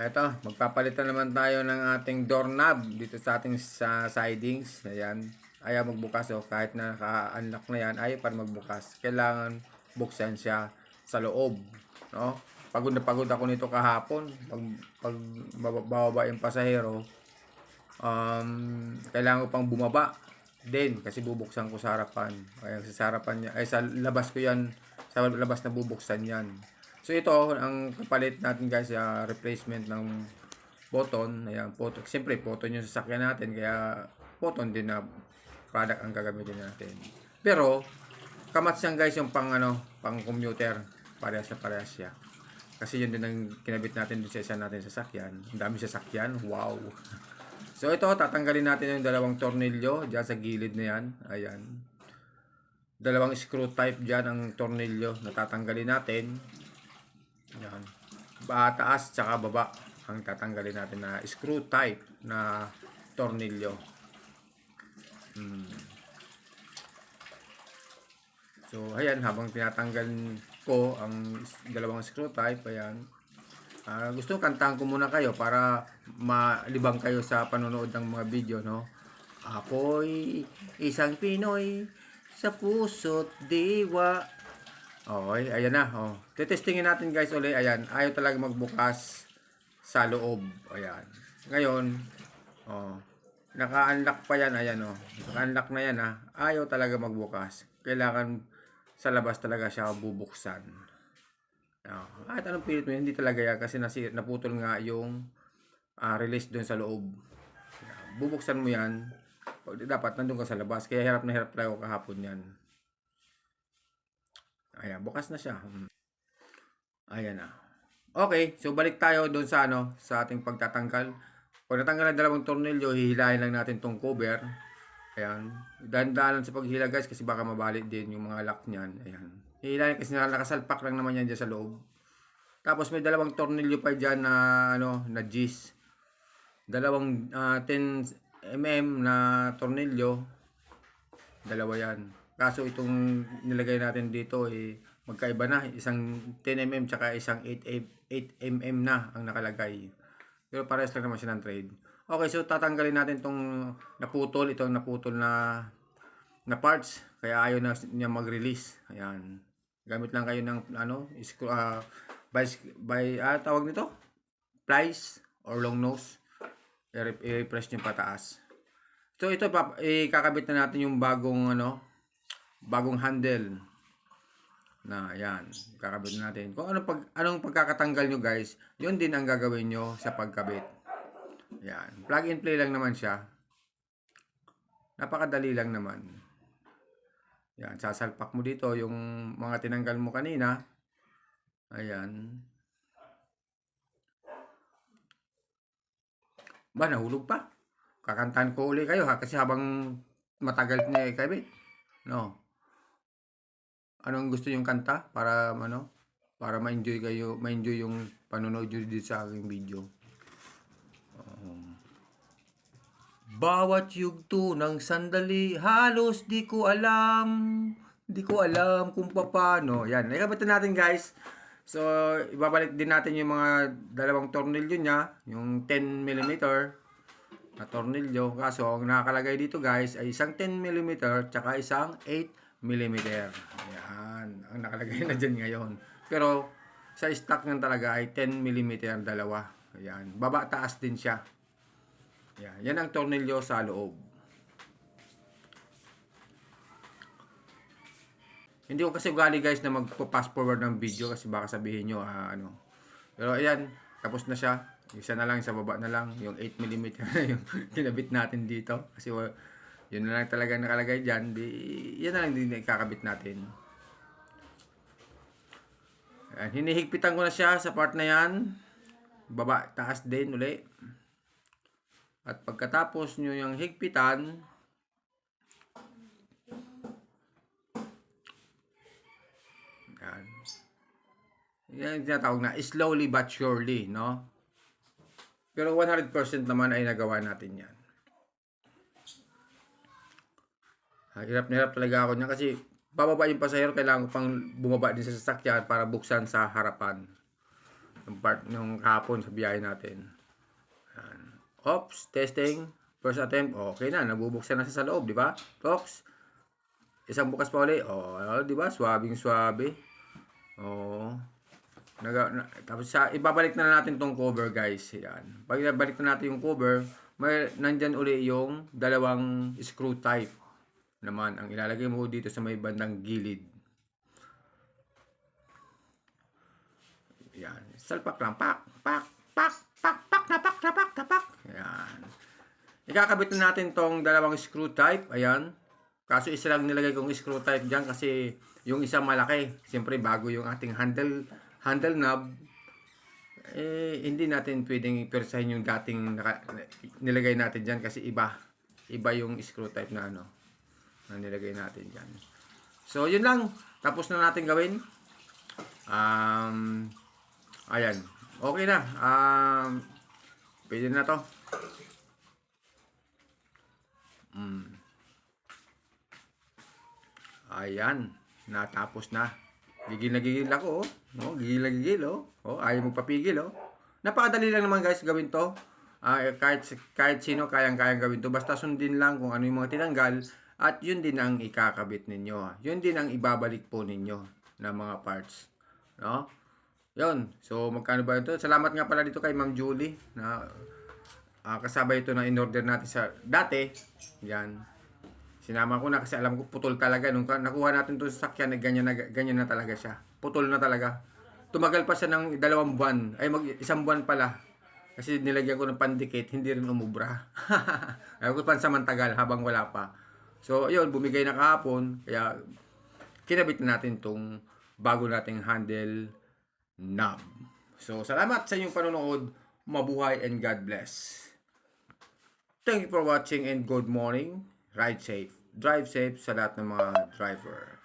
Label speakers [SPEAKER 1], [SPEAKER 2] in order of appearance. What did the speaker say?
[SPEAKER 1] Eto, magpapalitan naman tayo ng ating doorknob dito sa ating sa sidings. Ayan. Ayaw magbukas oh. Kahit na naka-unlock na yan, ayaw pa magbukas. Kailangan buksan siya sa loob. No? Pagod na pagod ako nito kahapon. Pag, pag baba- bababa yung pasahero, um, kailangan ko pang bumaba din kasi bubuksan ko sa harapan. Kaya sa harapan niya, ay sa labas ko yan, sa labas na bubuksan yan. So ito, ang kapalit natin guys, sa replacement ng button. Ayan, photo. Siyempre, photon yung sasakyan natin, kaya photon din na product ang gagamitin natin. Pero, kamats yan guys yung pang ano, pang commuter. Parehas na parehas siya. Kasi yun din ang kinabit natin dun sa isa natin sasakyan. Ang dami sasakyan. Wow. So ito, tatanggalin natin yung dalawang tornilyo dyan sa gilid na yan. Ayan. Dalawang screw type dyan ang tornilyo na tatanggalin natin. Yan. Ba, taas tsaka baba ang tatanggalin natin na screw type na tornilyo. Hmm. So, ayan, habang tinatanggal ko ang dalawang screw type, ayan. Ah, gusto kantahan ko muna kayo para malibang kayo sa panonood ng mga video, no? Ako'y isang Pinoy sa puso't diwa. Okay, ayan na. Oh. Tetestingin natin guys ulit. Ayan, ayaw talaga magbukas sa loob. Ayan. Ngayon, oh, naka-unlock pa yan. Ayan, oh. Naka-unlock na yan, ha. Ayaw talaga magbukas. Kailangan sa labas talaga siya bubuksan. Oh, kahit anong pilit mo, hindi talaga yan kasi nasi, naputol nga yung ah, release doon sa loob. Bubuksan mo yan. Dapat nandun ka sa labas. Kaya hirap na hirap ako kahapon yan. Ayan, bukas na siya. Hmm. Ayan na. Okay, so balik tayo doon sa ano, sa ating pagtatanggal. Kung natanggal ang dalawang tornilyo, hihilahin lang natin tong cover. Ayan. Dahan-dahan sa paghila guys kasi baka mabalik din yung mga lock niyan. Ayan. Hihilahin kasi nakasalpak lang naman yan dyan sa loob. Tapos may dalawang tornilyo pa dyan na ano, na G's. Dalawang ah, 10 mm na tornilyo. Dalawa yan. Kaso itong nilagay natin dito eh magkaiba na. Isang 10 mm tsaka isang 8, 8 mm na ang nakalagay. Pero parehas lang naman siya ng trade. Okay, so tatanggalin natin tong naputol, itong naputol na na parts. Kaya ayaw na niya mag-release. Ayan. Gamit lang kayo ng ano, screw, ah, by, by ah, tawag nito? Plies or long nose. I-press nyo pataas. So ito ikakabit na natin yung bagong ano, bagong handle. Na ayan, kakabit na natin. Kung ano pag anong pagkakatanggal nyo guys, yun din ang gagawin nyo sa pagkabit. Ayan, plug and play lang naman siya. Napakadali lang naman. Yan, sasalpak mo dito yung mga tinanggal mo kanina. Ayan. Ba, nahulog pa? Kakantahan ko uli kayo ha kasi habang matagal niya ikabit. No. Anong gusto yung kanta para ano para ma-enjoy kayo, ma-enjoy yung panonood nyo dito sa aking video. Um, bawat yugto ng sandali, halos di ko alam. Di ko alam kung paano. Yan, nakabitan natin guys. So, ibabalik din natin yung mga dalawang tornilyo niya, yung 10 mm na tornilyo. Kaso, ang nakakalagay dito guys ay isang 10 mm tsaka isang 8 mm. Ayan, ang nakalagay na dyan ngayon. Pero, sa stock ng talaga ay 10 mm dalawa. Ayan, baba taas din siya. Ayan, yan ang tornilyo sa loob. Hindi ko kasi ugali guys na magpo-fast forward ng video kasi baka sabihin nyo ah, ano. Pero ayan, tapos na siya. Isa na lang, sa baba na lang. Yung 8mm na yung kinabit natin dito. Kasi yun na lang talaga nakalagay dyan. Di, yan na lang din ikakabit natin. Ayan, hinihigpitan ko na siya sa part na yan. Baba, taas din uli. At pagkatapos nyo yung higpitan, yan. Yan yung tinatawag na slowly but surely, no? Pero 100% naman ay nagawa natin yan. Ah, Hirap na hirap talaga ako niya kasi bababa yung pasahero, kailangan ko pang bumaba din sa sasakyan para buksan sa harapan. yung part nung kahapon sa biyahe natin. Yan. Ops, testing. First attempt, okay na. Nabubuksan na siya sa loob, di ba? Tox. Isang bukas pa ulit. Oh, di ba? Swabing swabe. Oh. Naga, na, tapos sa ibabalik na natin tong cover, guys. Yan. Pag ibabalik na natin yung cover, may nandyan uli yung dalawang screw type naman ang ilalagay mo dito sa may bandang gilid. Yan. Salpak lang. Pak, pak, pak, pak, pak, napak, napak, napak. Yan. Ikakabit na natin tong dalawang screw type. Ayan. Kaso isa lang nilagay kong screw type dyan kasi yung isa malaki. Siyempre bago yung ating handle handle knob. Eh, hindi natin pwedeng persahin yung dating naka, nilagay natin dyan kasi iba. Iba yung screw type na ano na nilagay natin dyan. So, yun lang. Tapos na natin gawin. Um, ayan. Okay na. Um, pwede na to. Mm. Ayan. Natapos na. Gigil na gigil ako, oh. oh gigil na gigil, oh. Oh, ayaw magpapigil, oh. Napakadali lang naman, guys, gawin to. Ah, kahit, kahit sino kayang-kayang gawin to. Basta sundin lang kung ano yung mga tinanggal. At yun din ang ikakabit ninyo. Yun din ang ibabalik po ninyo na mga parts. No? Yun. So, magkano ba ito? Salamat nga pala dito kay Ma'am Julie na ah, kasabay ito na in-order natin sa dati. Yan. Sinama ko na kasi alam ko putol talaga. Nung nakuha natin ito sa sakyan, eh, ganyan na, ganyan na talaga siya. Putol na talaga. Tumagal pa siya ng dalawang buwan. Ay, mag, isang buwan pala. Kasi nilagyan ko ng pandikit, hindi rin umubra. Ayaw ko pansamantagal habang wala pa. So, ayun, bumigay na kahapon. Kaya, kinabit na natin tong bago nating handle knob. So, salamat sa inyong panonood. Mabuhay and God bless. Thank you for watching and good morning. Ride safe. Drive safe sa lahat ng mga driver.